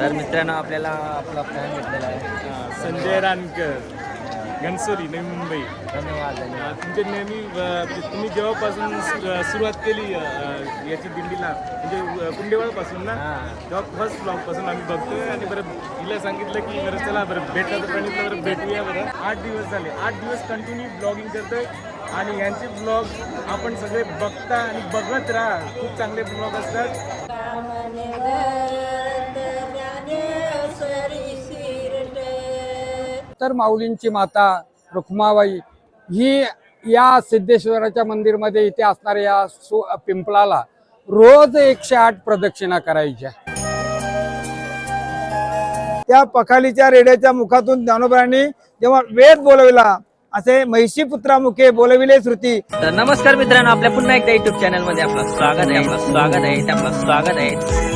तर मित्रांनो आपल्याला आपला फॅन भेटलेला आहे. संजय रानकर घनसोली नवी मुंबई. धन्यवाद धन्यवाद. तुमचे नेहमी अ, तुम्ही जेव्हापासून सु- अ, सुरुवात केली अ, याची दिंडीला म्हणजे कुंडेवाळपासून ना हां. तेव्हा फर्स्ट ब्लॉगपासून आम्ही बघतोय आणि बरं हिला सांगितलं की बरं चला बरं भेटला तर बरं भेटूया बरं. आठ दिवस झाले. आठ दिवस कंटिन्यू ब्लॉगिंग करतोय आणि यांचे ब्लॉग आपण सगळे बघता आणि बघत राहा. खूप चांगले ब्लॉग असतात. तर माऊलींची माता रुक्माबाई ही या सिद्धेश्वराच्या मंदिरमध्ये इथे असणाऱ्या या सु पिंपळाला रोज एकशे आठ प्रदक्षिणा करायच्या. त्या पखालीच्या रेड्याच्या मुखातून ज्ञानोबांनी जेव्हा वेद बोलविला असे महिषी पुत्रामुखे बोलविले श्रुती. तर नमस्कार मित्रांनो आपल्या पुन्हा एकदा युट्यूब चॅनलमध्ये आपलं स्वागत आहे आपलं स्वागत आहे आपलं स्वागत आहे.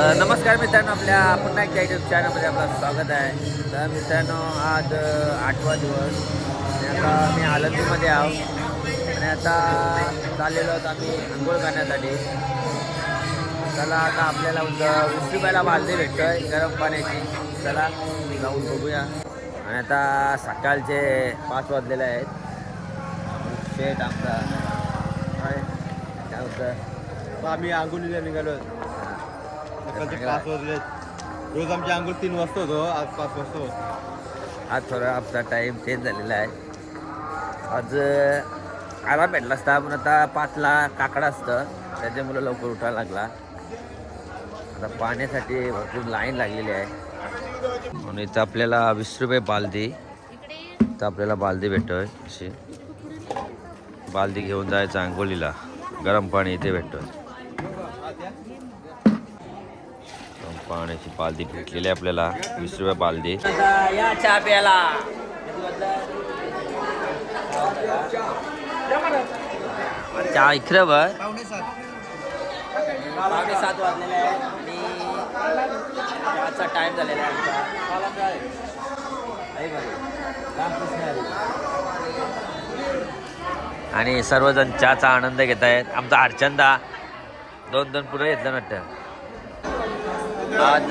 तर नमस्कार मित्रांनो आपल्या पुन्हा एकदा युट्यूब चॅनलमध्ये आपलं स्वागत आहे. तर मित्रांनो आज आठवा दिवस. आता मी आलंदीमध्ये आहोत आणि आता चाललेलो आहोत आम्ही आंघोळ करण्यासाठी. चला आता आपल्याला उद- वीस रुपयाला बालदी भेटतोय गरम पाण्याची. चला जाऊन बघूया. आणि आता सकाळचे पाच वाजलेले आहेत. शेट आमचा. काय काय होतं? आम्ही आंघोळीला निघालो सकाळचे पाच वाजले रोज आमची आंघोळ तीन वाजता होतो आज पाच वाजता होतो. आज थोडा आमचा टाईम चेंज झालेला आहे. आज आराम भेटला असता पण आता पाचला काकडा असतं. त्याच्यामुळे लवकर उठायला लागला. आता पाण्यासाठी भरपूर लाईन लागलेली आहे. म्हणून इथं आपल्याला वीस रुपये बालदी. इथं आपल्याला बालदी भेटतोय. अशी. बालदी घेऊन जायचं आंघोळीला. गरम पाणी इथे भेटतोय. पाण्याची बालदी भेटलेली आहे आपल्याला. वीस रुपये बालदी. या चहा प्यायला चहा इकडं बघ. पावणे सात वाजलेले आहेत आणि चहाचा टाइम झालेला आहे आणि सर्वजण चहाचा आनंद घेत आहेत आमचा हरचंदा दोन दोन पुढे घेतलं वाटतं. आज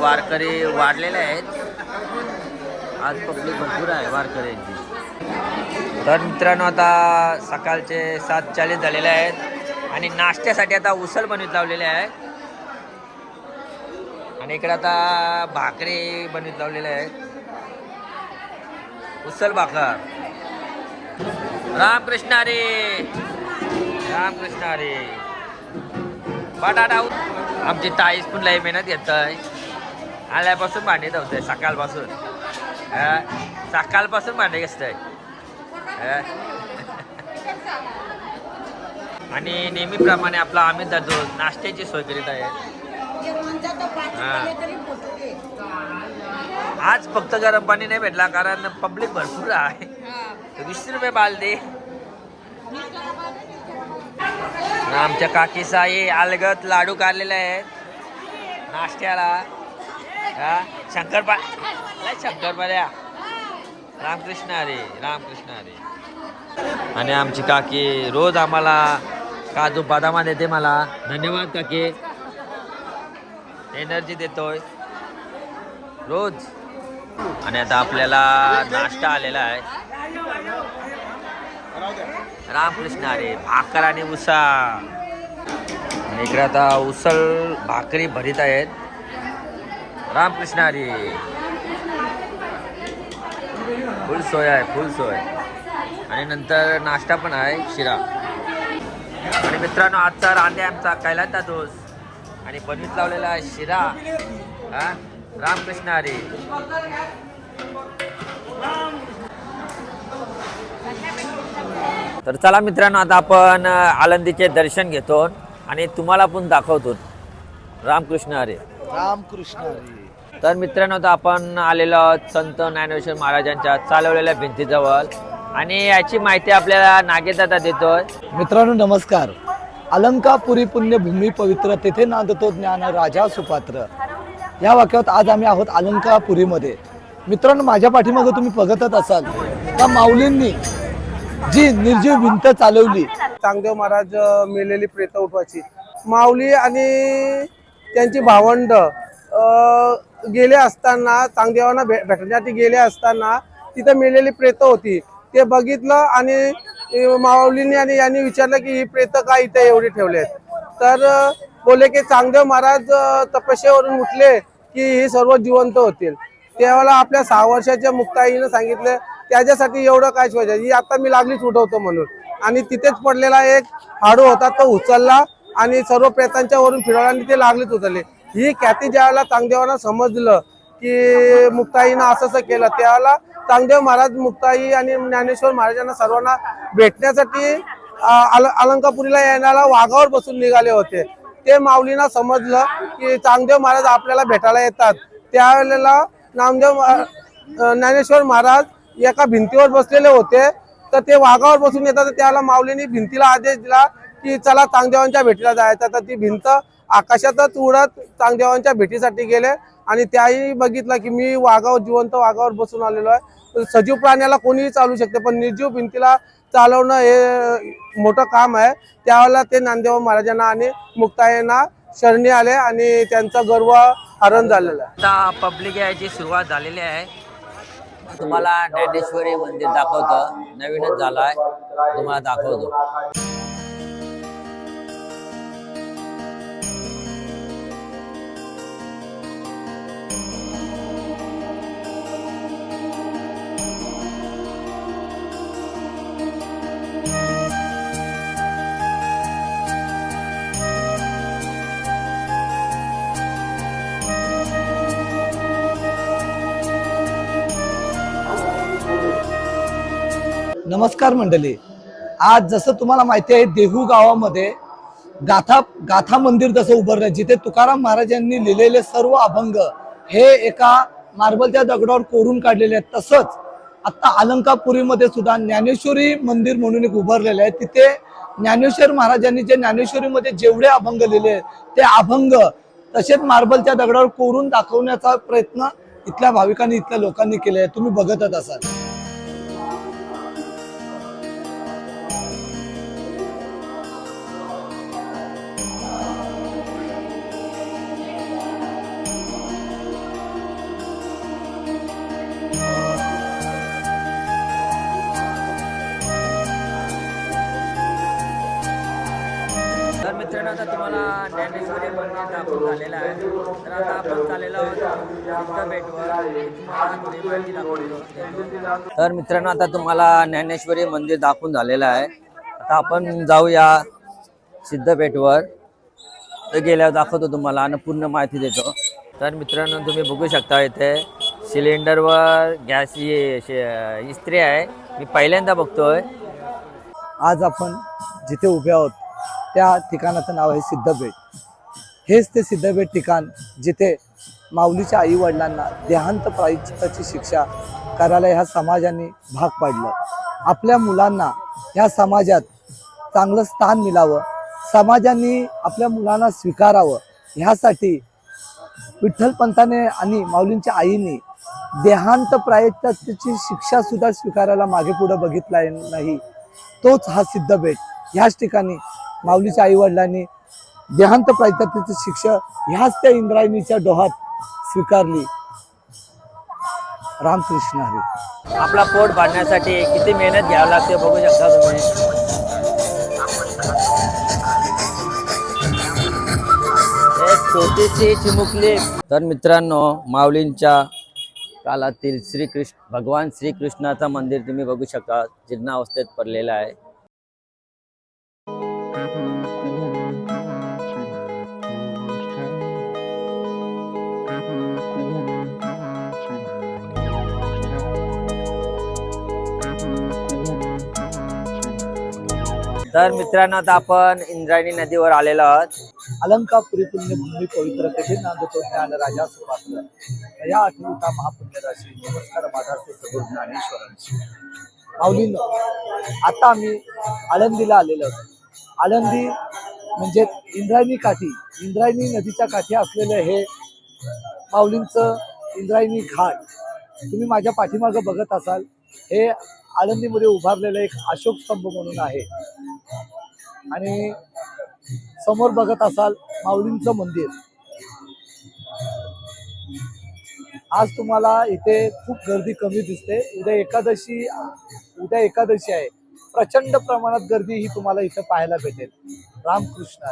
वारकरी वाढलेले आहेत. आज पब्लिक भरपूर आहे वारकऱ्यांची. तर मित्रांनो आता सकाळचे सात चाळीस झालेले आहेत आणि नाश्त्यासाठी आता उसल बनवीत लावलेले आहे. आणि इकडे आता भाकरी बनवीत लावलेले आहेत उसल भाकर. रामकृष्ण हरी. रामकृष्ण हरी. बटाटा आमची ताईस पण लई मेहनत घेत आहे आल्यापासून भांडे धावतंय सकाळपासून. हा? सकाळपासून भांडे घेतोय आणि नेहमीप्रमाणे आपला अमित दादू नाश्त्याची सोय करीत आहे. आज फक्त गरम पाणी नाही भेटला कारण पब्लिक भरपूर आहे. वीस रुपये बालदी. आमच्या काकीसाई अलगत लाडू काढलेले आहेत. नाश्त्याला. हा? शंकरपा लय शंकरपाल्या रामकृष्ण हरे रामकृष्ण हरे. आणि आमची काकी रोज आम्हाला काजू बदामा देते मला. धन्यवाद काकी. एनर्जी देतोय. रोज. आणि आता आपल्याला नाश्ता आलेला आहे. रामकृष्ण अरे भाकर आणि उसा इकडे आता उसल भाकरी भरीत आहेत. रामकृष्ण अरे. फुल सोय आहे फुल सोय. आणि नंतर नाश्ता पण आहे शिरा. आणि मित्रांनो आजचा रांदे आमचा कैलाचा दोस आणि बनवीत लावलेला आहे शिरा. हा? रामकृष्ण हरी तर चला मित्रांनो आता आपण आळंदीचे दर्शन घेतो आणि तुम्हाला पण दाखवतो. रामकृष्ण हरी. रामकृष्ण तर मित्रांनो आता आपण आलेलो आहोत संत ज्ञानेश्वर महाराजांच्या चालवलेल्या भिंतीजवळ आणि याची माहिती आपल्याला नागेदादा देतोय. मित्रांनो नमस्कार. अलंकापुरी पुण्यभूमी पवित्र तेथे नांदतो ज्ञान राजा सुपात्र. या वाक्यात आज आम्ही आहोत अलंकापुरीमध्ये. मित्रांनो माझ्या पाठीमागे तुम्ही बघतच असाल. त्या माऊलींनी जी निर्जीव भिंत चालवली. चांगदेव महाराज मेलेली प्रेत उठवायची. माऊली आणि त्यांची भावंड गेले असताना चांगदेवांना भे भेटण्यासाठी गेले असताना तिथं मेलेली प्रेत होती. ते बघितलं आणि माऊलीने माऊलींनी आणि यांनी विचारलं की ही प्रेत का इथे एवढी ठेवले तर बोलले की चांगदेव महाराज तपस्येवरून उठले की हे सर्व जिवंत होतील. त्यावेळेला आपल्या सहा वर्षाच्या मुक्ताईनं सांगितलं त्याच्यासाठी एवढं काय शिवायचं ही आता मी लागलीच उठवतो म्हणून. आणि तिथेच पडलेला एक हाडू होता तो उचलला आणि सर्व प्रेतांच्या वरून फिरवला आणि ते लागलीच उचलले. ही ख्याती ज्यावेळेला चांगदेवांना समजलं की मुक्ताईनं असं असं केलं त्यावेळेला चांगदेव महाराज मुक्ताई आणि ज्ञानेश्वर महाराजांना सर्वांना भेटण्यासाठी अल अलंकापुरीला येण्याला वाघावर बसून निघाले होते. ते माऊलींना समजलं की चांगदेव महाराज आपल्याला भेटायला येतात. त्यावेळेला नामदेव ज्ञानेश्वर महाराज एका भिंतीवर बसलेले होते. तर ते वाघावर बसून येतात. तर त्याला माऊलीने भिंतीला आदेश दिला की चला चांगदेवांच्या भेटीला जायचं. तर ती भिंत आकाशातच उडत चांगदेवांच्या भेटीसाठी गेले. आणि त्याही बघितलं की मी वाघावर जिवंत वाघावर बसून आलेलो आहे. सजीव प्राण्याला कोणीही चालू शकते पण निर्जीव भिंतीला चालवणं हे मोठं काम आहे. त्यावेळेला ते नामदेव महाराजांना आणि मुक्तायांना शरणी आले आणि त्यांचा गर्व हरण झालेला आहे. आता पब्लिक यायची सुरुवात झालेली आहे. तुम्हाला ज्ञानेश्वरी मंदिर दाखवतं. नवीनच झालाय. तुम्हाला दाखवतो. नमस्कार मंडळी. आज जसं तुम्हाला माहिती आहे देहू गावामध्ये गाथा गाथा मंदिर जसं उभारलं जिथे तुकाराम महाराजांनी लिहिलेले सर्व अभंग हे एका मार्बलच्या दगडावर कोरून काढलेले आहेत. तसंच आत्ता अलंकापुरीमध्ये सुद्धा ज्ञानेश्वरी मंदिर म्हणून एक उभारलेलं आहे. तिथे ज्ञानेश्वर महाराजांनी जे ज्ञानेश्वरीमध्ये जेवढे अभंग लिहिले ते अभंग तसेच मार्बलच्या दगडावर कोरून दाखवण्याचा प्रयत्न इथल्या भाविकांनी इथल्या लोकांनी केले आहे तुम्ही बघतच असाल. तर मित्रांनो आता तुम्हाला ज्ञानेश्वरी मंदिर दाखवून झालेलं आहे. आता आपण जाऊया सिद्धपेठवर. तर गेल्यावर दाखवतो तुम्हाला आणि पूर्ण माहिती देतो. तर मित्रांनो तुम्ही बघू शकता इथे सिलेंडरवर गॅस इस्त्री आहे. मी पहिल्यांदा बघतोय. आज आपण जिथे उभे आहोत त्या ठिकाणाचं नाव आहे सिद्धपेठ. हेच ते सिद्धपेठ ठिकाण जिथे माऊलीच्या आई वडिलांना देहांत प्रायचिताची शिक्षा करायला ह्या समाजाने भाग पाडलं. आपल्या मुलांना ह्या समाजात चांगलं स्थान मिळावं समाजाने आपल्या मुलांना स्वीकारावं ह्यासाठी विठ्ठलपंताने आणि माऊलींच्या आईने देहांत प्रायचिताची शिक्षासुद्धा स्वीकारायला मागे पुढं बघितला नाही. तोच हा सिद्धबेट. ह्याच ठिकाणी माऊलीच्या आई वडिलांनी देहांत प्रायताची शिक्षा ह्याच त्या इंद्रायणीच्या डोहात स्वीकारली. रामकृष्ण हरी. आपला पोट बांधण्यासाठी किती मेहनत घ्यावी लागते बघू शकता तुम्ही. एक छोटीशी चिमुकली. तर मित्रांनो माऊलींच्या काळातील श्रीकृष्ण भगवान श्रीकृष्णाचं मंदिर तुम्ही बघू शकता. जीर्णावस्थेत पडलेलं आहे. तर मित्रांनो आता आपण इंद्रायणी नदीवर आलेलो आहोत. अलंकापुरी पुण्यभूमी पवित्र तेथे नांदतो ज्ञान राजा सुपात्र या आठवता महापुण्य राशी नमस्कार माझा ते सगुण ज्ञानेश्वरांशी. माऊलीनं आता आम्ही आळंदीला आलेलो आहोत. आळंदी म्हणजे इंद्रायणी काठी. इंद्रायणी नदीच्या काठी असलेलं हे माऊलींचं इंद्रायणी घाट. तुम्ही माझ्या पाठीमागं बघत असाल हे आळंदीमध्ये उभारलेलं एक अशोक स्तंभ म्हणून आहे. आणि समोर बघत असाल माऊलींचं मंदिर. आज तुम्हाला इथे खूप गर्दी कमी दिसते. उद्या एकादशी उद्या एकादशी आहे. प्रचंड प्रमाणात गर्दी ही तुम्हाला इथे पाहायला भेटेल. रामकृष्ण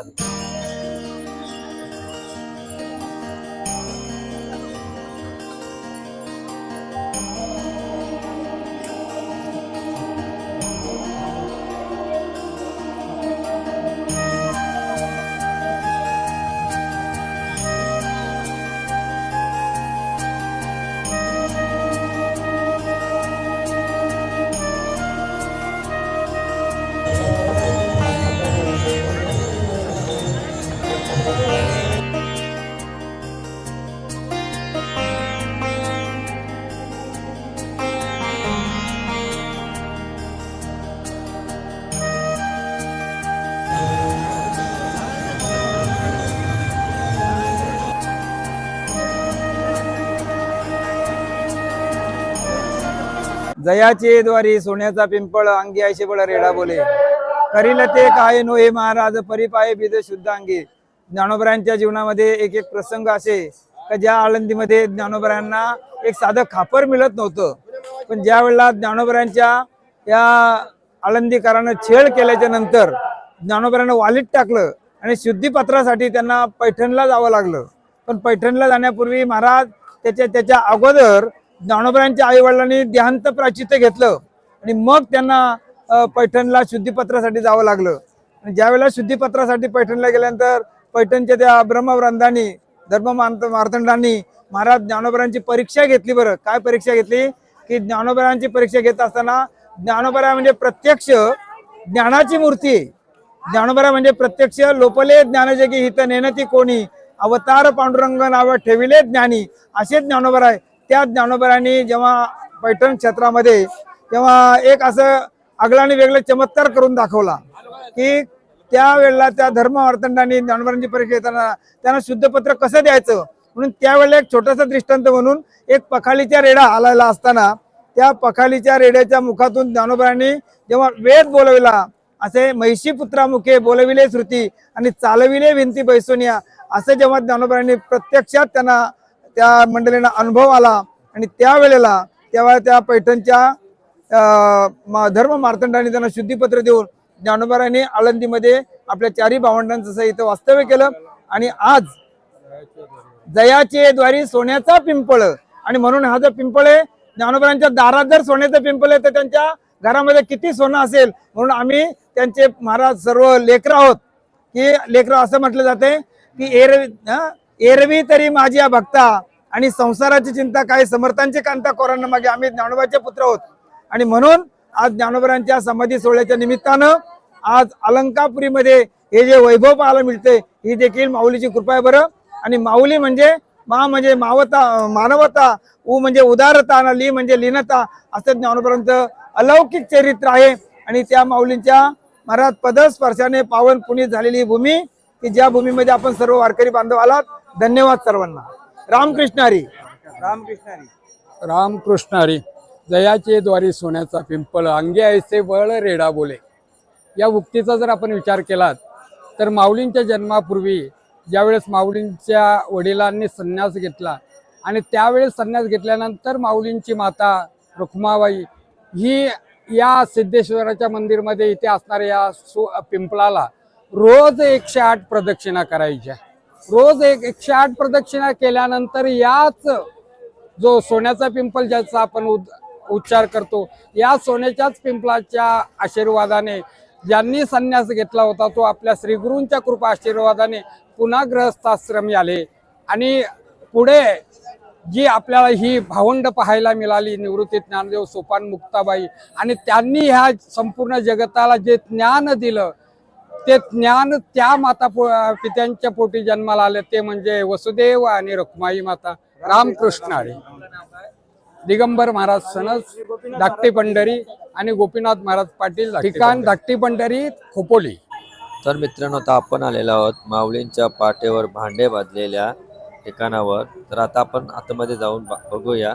जयाचे द्वारी सोन्याचा पिंपळ अंगी आयशेबळ रेडा बोले. करील ते काय नो हे महाराज परिपाय बिद शुद्ध अंगी. ज्ञानोबरायांच्या जीवनामध्ये एक एक प्रसंग असे का ज्या आळंदीमध्ये ज्ञानोबरायांना एक साधं खापर मिळत नव्हतं. पण ज्या वेळेला ज्ञानोबरायांच्या या आळंदीकरानं छेड केल्याच्यानंतर ज्ञानोबरानं वालीत टाकलं आणि शुद्धीपत्रासाठी त्यांना पैठणला जावं लागलं. पण पैठणला जाण्यापूर्वी महाराज त्याच्या त्याच्या अगोदर ज्ञानोबरांच्या आई वडिलांनी देहांत प्राचित्य घेतलं. आणि मग त्यांना पैठणला शुद्धीपत्रासाठी जावं लागलं. आणि ज्यावेळेला शुद्धीपत्रासाठी पैठणला गेल्यानंतर पैठणच्या त्या ब्रह्मवृंदांनी धर्म मार्तंडांनी महाराज ज्ञानोबरांची परीक्षा घेतली बरं. काय परीक्षा घेतली? की ज्ञानोबरांची परीक्षा घेत असताना ज्ञानोबरा म्हणजे प्रत्यक्ष ज्ञानाची मूर्ती आहे. ज्ञानोबरा म्हणजे प्रत्यक्ष लोपले ज्ञानजगी हित नेनती कोणी. अवतार पांडुरंग नाव ठेविले ज्ञानी. असे ज्ञानोबर आहे. त्या ज्ञानोबरांनी जेव्हा पैठण क्षेत्रामध्ये तेव्हा एक असं आगलाने वेगळं चमत्कार करून दाखवला की त्यावेळेला त्या धर्म वर्तंडांनी ज्ञानोबरांची परीक्षा घेताना त्यांना शुद्धपत्र कसं द्यायचं? म्हणून त्यावेळेला एक छोटासा दृष्टांत म्हणून एक पखालीच्या रेडा आलेला असताना त्या पखालीच्या रेड्याच्या मुखातून ज्ञानोबरांनी जेव्हा वेद बोलविला असे महिषी पुत्रामुखे बोलविले श्रुती आणि चालविले भिंती बैसोनिया असं जेव्हा ज्ञानोबरांनी प्रत्यक्षात त्यांना त्या मंडळींना अनुभव आला आणि त्यावेळेला तेव्हा त्या पैठणच्या अं, धर्म मार्तंडाने त्यांना शुद्धीपत्र देऊन ज्ञानोबरांनी आळंदीमध्ये आपल्या चारी भावंडांचं सह इथं वास्तव्य केलं आणि आज जयाचे द्वारी सोन्याचा पिंपळ आणि म्हणून हा जो पिंपळ आहे ज्ञानोबरांच्या दारात जर सोन्याचं पिंपळ आहे तर त्यांच्या घरामध्ये किती सोनं असेल? म्हणून आम्ही त्यांचे महाराज सर्व लेकर आहोत. की लेकर असं म्हटलं जाते की एर एरवी तरी माझी या भक्ता आणि संसाराची चिंता काय समर्थांची कांता कोरांना मागे. आम्ही ज्ञानोबाचे पुत्र आहोत. आणि म्हणून आज ज्ञानोबरांच्या समाधी सोहळ्याच्या निमित्तानं आज अलंकापुरीमध्ये हे जे वैभव पाहायला मिळते ही देखील माऊलीची कृपा आहे बरं. आणि माऊली म्हणजे मा म्हणजे मावता मानवता उ म्हणजे उदारता आणि ली म्हणजे लीनता असं ज्ञानोबरांचं अलौकिक चरित्र आहे. आणि त्या माऊलींच्या महाराज पदस्पर्शाने पावन पुनीत झालेली भूमी की ज्या भूमीमध्ये आपण सर्व वारकरी बांधव आलात धन्यवाद सर्वांना. रामकृष्ण हरी. रामकृष्ण हरी. रामकृष्ण हरी. जयाचे द्वारी सोन्याचा पिंपळ अंगे ऐसे बळ रेडा बोले. या उक्तीचा जर आपण विचार केलात तर माऊलींच्या जन्मापूर्वी ज्यावेळेस माऊलींच्या वडिलांनी संन्यास घेतला आणि त्यावेळेस संन्यास घेतल्यानंतर माऊलींची माता रुक्माबाई ही या सिद्धेश्वराच्या मंदिरमध्ये इथे असणाऱ्या या सो पिंपळाला रोज एकशे आठ प्रदक्षिणा करायच्या. रोज एक एकशे आठ प्रदक्षिणा केल्यानंतर याच जो सोन्याचा पिंपल ज्याचा आपण उद- उच्चार करतो या सोन्याच्याच पिंपलाच्या आशीर्वादाने ज्यांनी संन्यास घेतला होता तो आपल्या श्रीगुरूंच्या कृपा आशीर्वादाने पुन्हा ग्रहस्थाश्रमी आले. आणि पुढे जी आपल्याला ही भावंड पाहायला मिळाली निवृत्ती ज्ञानदेव सोपान मुक्ताबाई आणि त्यांनी ह्या संपूर्ण जगताला जे ज्ञान दिलं ते ज्ञान त्या माता पो- पित्यांच्या पोटी जन्माला आले. ते म्हणजे वसुदेव आणि रखुमाई माता रामकृष्ण हरी दिगंबर महाराज सणस धाकटी पंढरी आणि गोपीनाथ महाराज पाटील ठिकाण धाकटी पंढरी खोपोली. तर मित्रांनो आता आपण आलेलो आहोत माऊलींच्या पाटेवर भांडे बांधलेल्या ठिकाणावर. तर आता आपण आतमध्ये जाऊन ब- बघूया.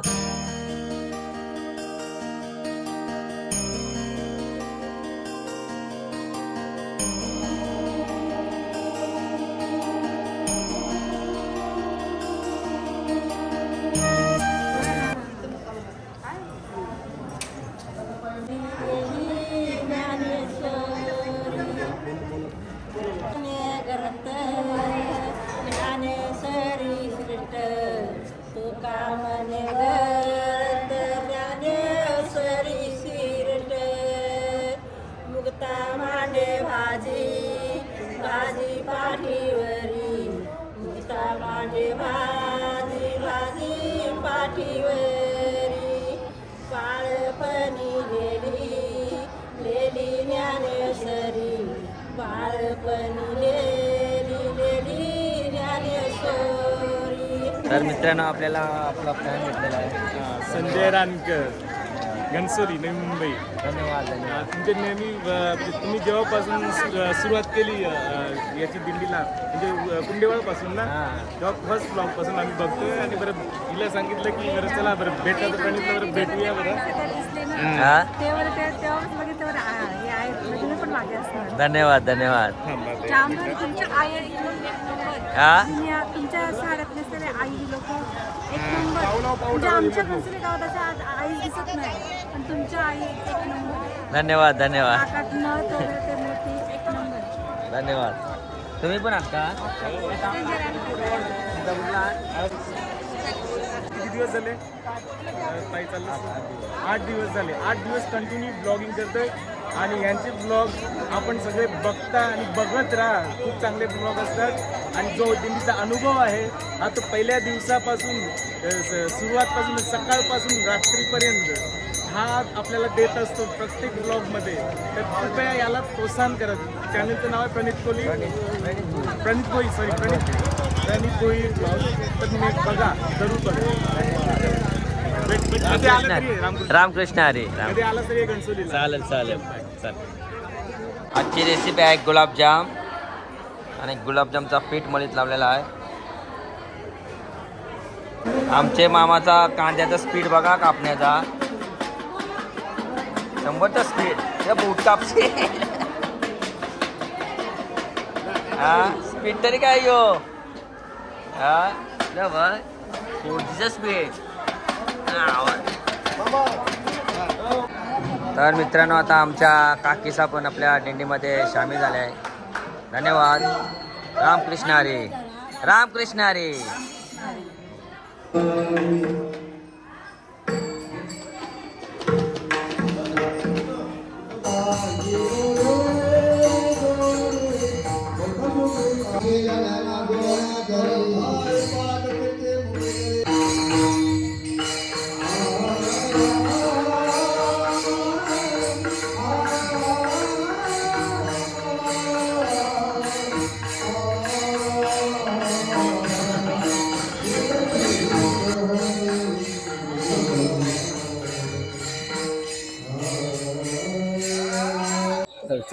तर मित्रांनो आपल्याला आपला फॅन भेटलेला आहे. संजय रानकर घनसोली नवी मुंबई. धन्यवाद तुमचे नेहमी अ, तुम्ही जेव्हापासून सुरुवात केली याची दिंडीला म्हणजे कुंडेवाळपासून ना. तेव्हा फर्स्ट ब्लॉगपासून आम्ही बघतोय आणि बरं हिला सांगितलं की बरं चला बरं भेटलं तर बरं भेटूया बरं. मागे असणार. धन्यवाद धन्यवाद. तुमच्या आई हा? या- तुमच्या आई लोक एक नंबर. म्हणजे टाकून आमच्या येतो. घरचे गावात अशा आज आई दिसत नाही पण तुमच्या आई एक नंबर. धन्यवाद धन्यवाद. आकात न तोडे ते मोठी एक नंबर. धन्यवाद. तुम्ही पण आहात का? किती दिवस झाले? अ, ताई चाललं. आठ दिवस झाले. आठ दिवस कंटिन्यू ब्लॉगिंग करतोय. आणि यांचे ब्लॉग आपण सगळे बघता आणि बघत राहा. खूप चांगले ब्लॉग असतात. आणि जो दिंडीचा अनुभव आहे हा तो पहिल्या दिवसापासून सुरुवातपासून सकाळपासून रात्रीपर्यंत हा आपल्याला देत असतो प्रत्येक ब्लॉगमध्ये तर कृपया याला प्रोत्साहन करत चॅनलचं नाव आहे प्रणित कोहली प्रणित भोई सॉरी प्रणित प्रणित भोई ब्लॉग तर तुम्ही बघा जरूर बघा. रामकृष्ण. रामकृष्ण हरी. राम कधी आला तरी घनसोलीला चालेल चालेल. चालेल आजची रेसिपी आहे गुलाबजाम. आणि गुलाबजामचा पीठ मळीत लावलेला आहे. आमचे मामाचा कांद्याचा स्पीड बघा कापण्याचा. शंभरचा स्पीड या बूट कापसे हा स्पीड तरी काय यो? हा न बघ. स्पीड तर मित्रांनो आता आमच्या काकीसा पण आपल्या दिंडीमध्ये सामील झाले आहे. धन्यवाद. रामकृष्ण हरी. रामकृष्ण हरी.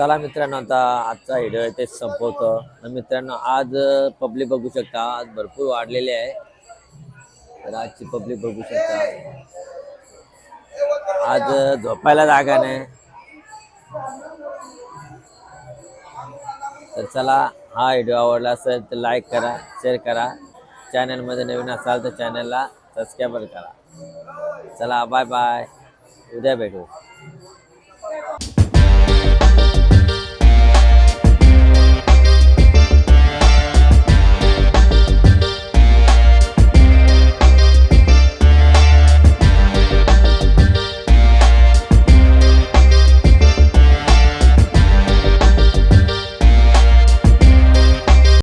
चला मित्रांनो आता आजचा व्हिडिओ आहे ते संपवतो. तर मित्रांनो आज पब्लिक बघू शकता आज भरपूर वाढलेली आहे. तर आजची पब्लिक बघू शकता. आज झोपायला जागा नाही. तर चला हा व्हिडिओ आवडला असेल तर लाईक करा शेअर करा. चॅनलमध्ये नवीन असाल तर चॅनलला सबस्क्राईब करा. चला बाय बाय उद्या भेटू.